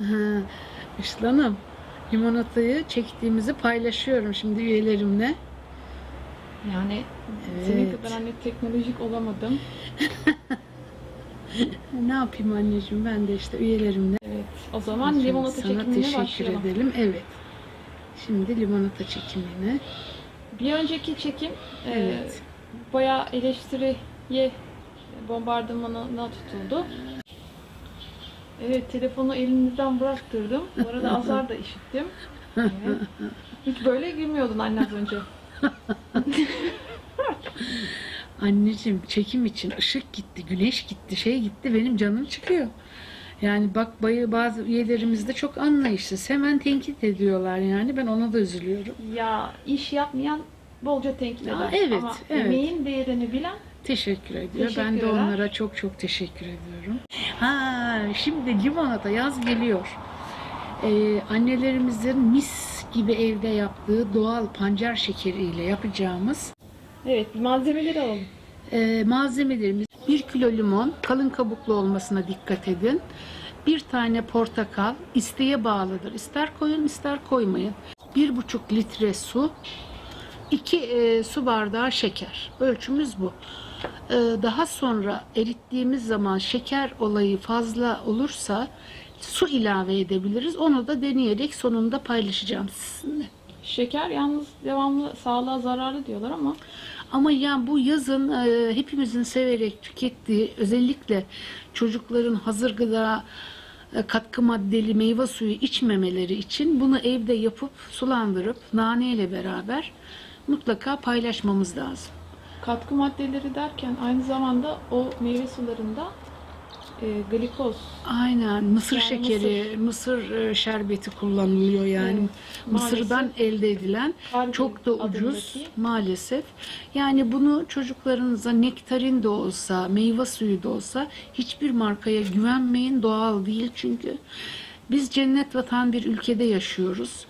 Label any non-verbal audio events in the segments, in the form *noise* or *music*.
Ha, Işıl Hanım, limonatayı çektiğimizi paylaşıyorum şimdi üyelerimle. Yani senin Evet. kadar hani teknolojik olamadım. *laughs* Ne yapayım anneciğim ben de işte üyelerimle. Evet. O zaman Şimdi limonata sana çekimine teşekkür başlayalım. edelim. Evet. Şimdi limonata çekimine. Bir önceki çekim e, Evet. bayağı eleştiriye bombardımanına tutuldu. Evet, telefonu elinizden bıraktırdım. Bu arada azar da işittim. Evet. Hiç böyle gülmüyordun anne az önce. *laughs* Anneciğim çekim için ışık gitti, güneş gitti, şey gitti benim canım çıkıyor. Yani bak bayı bazı üyelerimiz de çok anlayışsız. Hemen tenkit ediyorlar yani. Ben ona da üzülüyorum. Ya iş yapmayan bolca tenkit Aa, eder. evet, Ama evet. emeğin değerini bilen Teşekkür ediyor. ben de onlara çok çok teşekkür ediyorum. Ha, şimdi limonata yaz geliyor. Ee, annelerimizin mis gibi evde yaptığı doğal pancar şekeriyle yapacağımız Evet, malzemeleri alalım. e, malzemelerimiz 1 kilo limon, kalın kabuklu olmasına dikkat edin. Bir tane portakal, isteğe bağlıdır. İster koyun ister koymayın. 1,5 litre su, 2 su bardağı şeker. Ölçümüz bu. E, daha sonra erittiğimiz zaman şeker olayı fazla olursa su ilave edebiliriz. Onu da deneyerek sonunda paylaşacağım sizinle. Şeker yalnız devamlı sağlığa zararlı diyorlar ama Ama ya bu yazın e, hepimizin severek tükettiği özellikle çocukların hazır gıda e, katkı maddeli meyve suyu içmemeleri için bunu evde yapıp sulandırıp nane ile beraber mutlaka paylaşmamız lazım. Katkı maddeleri derken aynı zamanda o meyve sularında e, glikoz Aynen mısır Yani şekeri, mısır, e, şerbeti kullanılıyor yani. Evet, Mısırdan maalesef. elde edilen Kargil çok da ucuz adındaki- maalesef. Yani bunu çocuklarınıza nektarin de olsa, meyve suyu da olsa hiçbir markaya güvenmeyin. Doğal değil çünkü. Biz cennet vatan bir ülkede yaşıyoruz.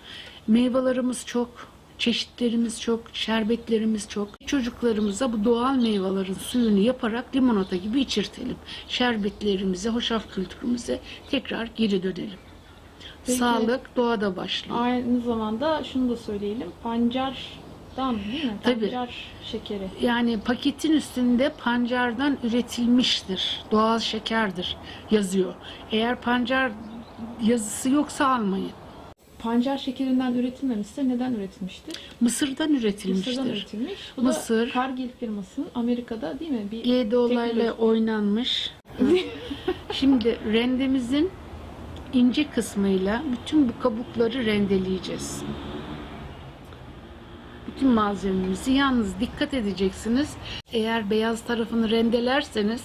Meyvelerimiz çok, çeşitlerimiz çok, şerbetlerimiz çok. Çocuklarımıza bu doğal meyvelerin suyunu yaparak limonata gibi içirtelim. Şerbetlerimize, hoşaf kültürümüze tekrar geri dönelim. Peki. Sağlık doğada başlıyor. aynı zamanda şunu da söyleyelim pancardan değil mi? Tabii. Pancar şekeri. Yani paketin üstünde pancardan üretilmiştir, doğal şekerdir yazıyor. Eğer pancar yazısı yoksa almayın. Pancar şekerinden üretilmemişse neden üretilmiştir? Mısırdan üretilmiştir. Mısır'dan üretilmiş. Bu Mısır. da Kargil firmasının Amerika'da değil mi? Bir G olayla oynanmış. *laughs* Şimdi rendemizin ince kısmıyla bütün bu kabukları rendeleyeceğiz. Bütün malzememizi yalnız dikkat edeceksiniz. Eğer beyaz tarafını rendelerseniz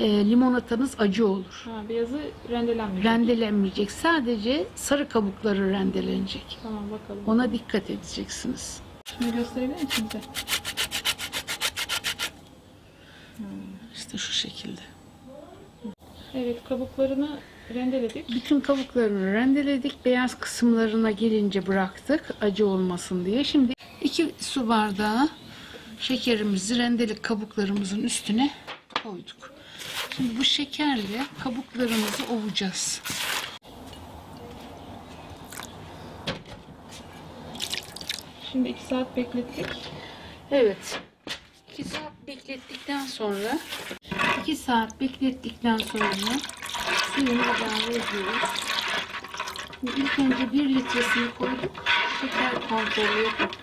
e, limonatanız acı olur. Ha, beyazı rendelenmiş. Rendelenmeyecek. Sadece sarı kabukları rendelenecek. Tamam bakalım. Ona dikkat edeceksiniz. Şunu gösterebilir misin bize? İşte şu şekilde. Evet kabuklarını rendeledik. Bütün kabuklarını rendeledik. Beyaz kısımlarına gelince bıraktık. Acı olmasın diye. Şimdi iki su bardağı şekerimizi rendeli kabuklarımızın üstüne koyduk. Şimdi bu şekerle kabuklarımızı ovacağız. Şimdi 2 saat beklettik. Evet. 2 saat beklettikten sonra 2 saat beklettikten sonra suyunu ilave ediyoruz. Şimdi İlk önce 1 litresini koyduk. Şeker kontrolü yapıp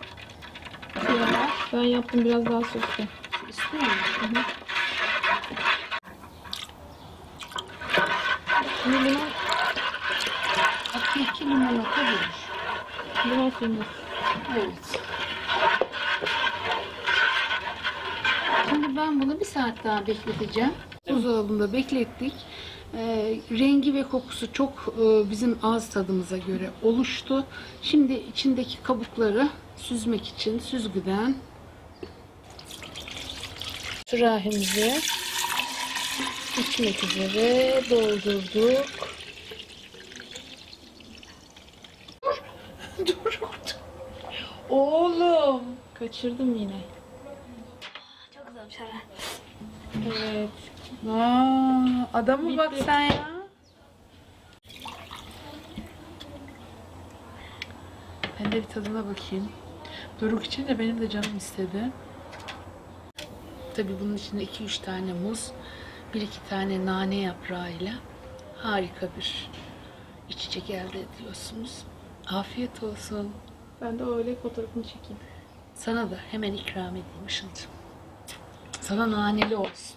Ben yaptım biraz daha soslu. istiyor musun? Şimdi limon, Hakiki limonata verir. limon suyunu. Evet. Şimdi ben bunu bir saat daha bekleteceğim. Buzdolabında beklettik. Ee, rengi ve kokusu çok e, bizim ağız tadımıza göre oluştu. Şimdi içindeki kabukları süzmek için süzgüden sürahimize bitmek üzere doldurduk. *laughs* Dur. Oğlum. Kaçırdım yine. Çok güzelmiş herhalde. Evet. Aa, adamı Bitti. bak sen ya. Ben de bir tadına bakayım. Doruk için de benim de canım istedi. Tabii bunun içinde 2-3 tane muz. 1-2 tane nane yaprağıyla harika bir içecek elde ediyorsunuz. Afiyet olsun. Ben de öyle fotoğrafını çekeyim. Sana da hemen ikram edeyim Işıl'cığım. Sana naneli olsun.